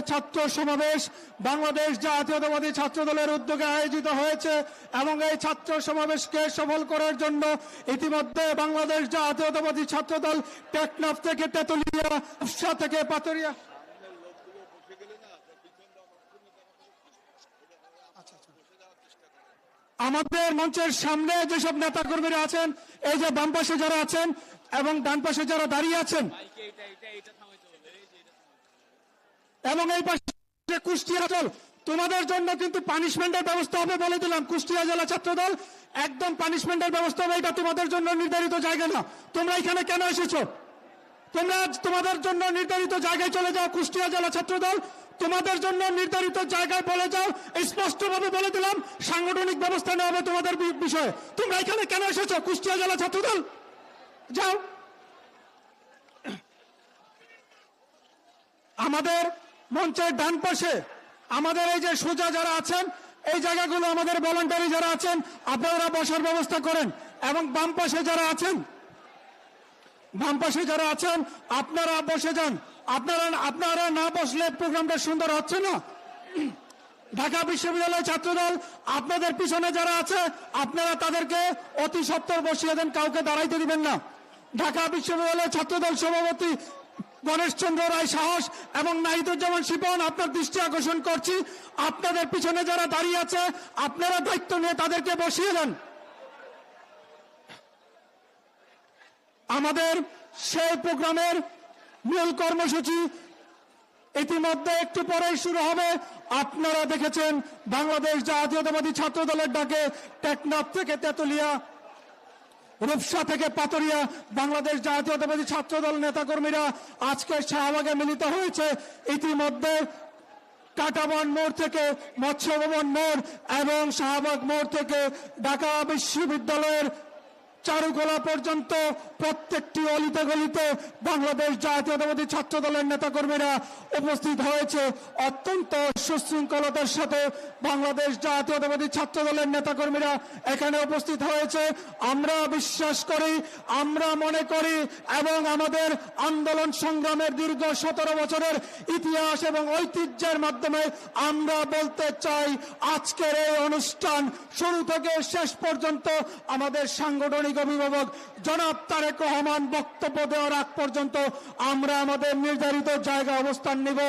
ছাত্র সমাবেশ বাংলাদেশ জাতীয়তাবাদী ছাত্র দলের উদ্যোগে আয়োজিত হয়েছে এবং এই ছাত্র সমাবেশকে সফল করার জন্য ইতিমধ্যে বাংলাদেশ জাতীয়তাবাদী ছাত্র দল টেকনাফ থেকে তেতুলিয়া থেকে পাতরিয়া আমাদের মঞ্চের সামনে যেসব নেতা কর্মীরা আছেন, এই যে বাম পাশে যারা আছেন এবং ডান পাশে যারা দাঁড়িয়ে আছেন এবং এই পাশে কুষ্টিয়া চল তোমাদের জন্য কিন্তু পানিশমেন্টের ব্যবস্থা হবে বলে দিলাম। কুষ্টিয়া জেলা ছাত্র দল একদম পানিশমেন্টের ব্যবস্থা হবে। এটা তোমাদের জন্য নির্ধারিত জায়গা না। তোমরা এখানে কেন এসেছ? তোমরা তোমাদের জন্য নির্ধারিত জায়গায় চলে যাও, কুষ্টিয়া জেলা ছাত্র দল তোমাদের জন্য নির্ধারিত জায়গায় বলে যাও। স্পষ্টভাবে বলে দিলাম, সাংগঠনিক ব্যবস্থা নেওয়া হবে তোমাদের বিষয়ে। তোমরা এখানে কেন এসেছ, কুষ্টিয়া জেলা ছাত্র দল যাও। আমাদের মঞ্চের ডান পাশে আমাদের এই যে সোজা যারা আছেন, এই জায়গাগুলো আমাদের ভলান্টারি যারা আছেন, আপনারা বসার ব্যবস্থা করেন। এবং বাম পাশে যারা আছেন, বাম পাশে যারা আছেন, আপনারা বসে যান। আপনারা আপনারা না বসলে প্রোগ্রামটা সুন্দর হচ্ছে না। ঢাকা বিশ্ববিদ্যালয় ছাত্রদল, আপনাদের পিছনে যারা আছে, আপনারা তাদেরকে অতি সত্তর বসিয়ে দেন, কাউকে দাঁড়াইতে দিবেন না। ঢাকা বিশ্ববিদ্যালয় ছাত্রদল সভাপতি গণেশচন্দ্র রায় সাহস এবং নাহিদুজ্জামান শিপন, আপনার দৃষ্টি আকর্ষণ করছি। আপনাদের পিছনে যারা দাঁড়িয়ে আছে, আপনারা দায়িত্ব নিয়ে তাদেরকে বসিয়ে দেন। আমাদের সেই প্রোগ্রামের মূল কর্মসূচি ইতিমধ্যে একটু পরেই শুরু হবে। আপনারা দেখেছেন বাংলাদেশ জাতীয়তাবাদী ছাত্র দলের ডাকে টেকনাফ থেকে তেতুলিয়া রূপসা থেকে পাতরিয়া বাংলাদেশ জাতীয়তাবাদী ছাত্র দল নেতাকর্মীরা আজকে শাহবাগে মিলিত হয়েছে। ইতিমধ্যে কাটাবন মোড় থেকে মৎস্য ভবন মোড় এবং শাহবাগ মোড় থেকে ঢাকা বিশ্ববিদ্যালয়ের চারুকলা পর্যন্ত প্রত্যেকটি অলিতে গলিতে বাংলাদেশ জাতীয়তাবাদী ছাত্র দলের নেতাকর্মীরা উপস্থিত হয়েছে। অত্যন্ত সুশৃঙ্খলতার সাথে বাংলাদেশ জাতীয়তাবাদী ছাত্র দলের নেতাকর্মীরা এখানে উপস্থিত হয়েছে। আমরা বিশ্বাস করি, আমরা মনে করি এবং আমাদের আন্দোলন সংগ্রামের দীর্ঘ সতেরো বছরের ইতিহাস এবং ঐতিহ্যের মাধ্যমে আমরা বলতে চাই, আজকের এই অনুষ্ঠান শুরু থেকে শেষ পর্যন্ত আমাদের সাংগঠনিক অভিভাবক জনাব তারেক রহমান বক্তব্য দেওয়ার আগ পর্যন্ত আমরা আমাদের নির্ধারিত জায়গা অবস্থান নিব।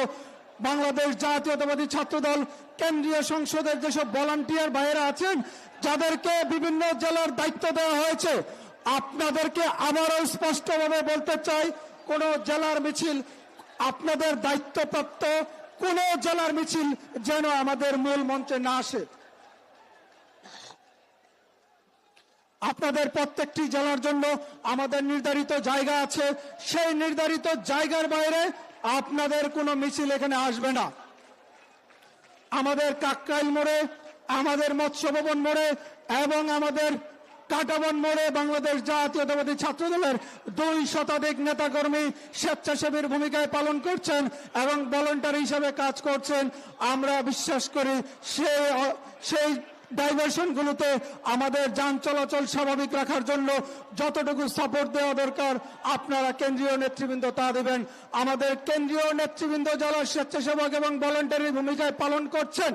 বাংলাদেশ জাতীয়তাবাদী ছাত্রদল, কেন্দ্রীয় সংসদের যেসব ভলান্টিয়ার ভাইয়েরা আছেন, যাদেরকে বিভিন্ন জেলার দায়িত্ব দেওয়া হয়েছে, আপনাদেরকে আবারও স্পষ্টভাবে বলতে চাই, কোন জেলার মিছিল আপনাদের দায়িত্বপ্রাপ্ত কোন জেলার মিছিল যেন আমাদের মূল মঞ্চে না আসে। আপনাদের প্রত্যেকটি জেলার জন্য আমাদের নির্ধারিত জায়গা আছে। সেই নির্ধারিত জায়গার বাইরে আপনাদের কোনো মিছিল এখানে আসবে না। আমাদের কাকরাইল মোড়ে, আমাদের মৎস্য ভবন মোড়ে এবং আমাদের কাটাবন মোড়ে বাংলাদেশ জাতীয়তাবাদী ছাত্র দলের দুই শতাধিক নেতাকর্মী স্বেচ্ছাসেবীর ভূমিকায় পালন করছেন এবং ভলেন্টারি হিসাবে কাজ করছেন। আমরা বিশ্বাস করি সেই সেই ডাইভার্সন গুলোতে আমাদের যান চলাচল স্বাভাবিক রাখার জন্য যতটুকু সাপোর্ট দেওয়া দরকার, আপনারা কেন্দ্রীয় নেতৃবৃন্দ তা দেবেন। আমাদের কেন্দ্রীয় নেতৃবৃন্দ যারা স্বেচ্ছাসেবক এবং ভলেন্টারি ভূমিকায় পালন করছেন